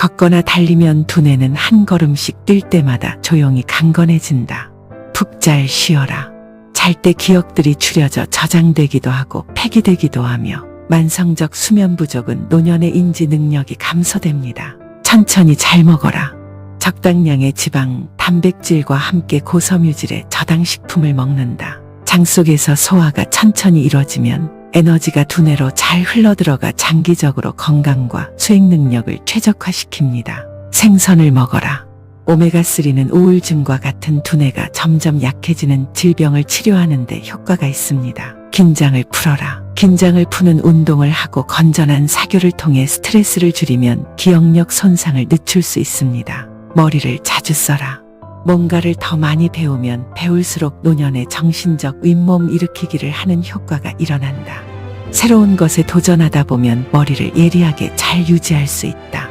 걷거나 달리면 두뇌는 한 걸음씩 뛸 때마다 조용히 강건해진다. 푹 잘 쉬어라. 잘 때 기억들이 추려져 저장되기도 하고 폐기되기도 하며 만성적 수면 부족은 노년의 인지 능력이 감소됩니다. 천천히 잘 먹어라. 적당량의 지방, 단백질과 함께 고섬유질의 저당식품을 먹는다. 장 속에서 소화가 천천히 이뤄지면 에너지가 두뇌로 잘 흘러들어가 장기적으로 건강과 수행 능력을 최적화시킵니다. 생선을 먹어라. 오메가3는 우울증과 같은 두뇌가 점점 약해지는 질병을 치료하는데 효과가 있습니다. 긴장을 풀어라. 긴장을 푸는 운동을 하고 건전한 사교를 통해 스트레스를 줄이면 기억력 손상을 늦출 수 있습니다. 머리를 자주 써라. 뭔가를 더 많이 배우면 배울수록 노년의 정신적 윗몸 일으키기를 하는 효과가 일어난다. 새로운 것에 도전하다 보면 머리를 예리하게 잘 유지할 수 있다.